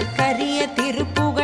கரிய திருப்புகழ்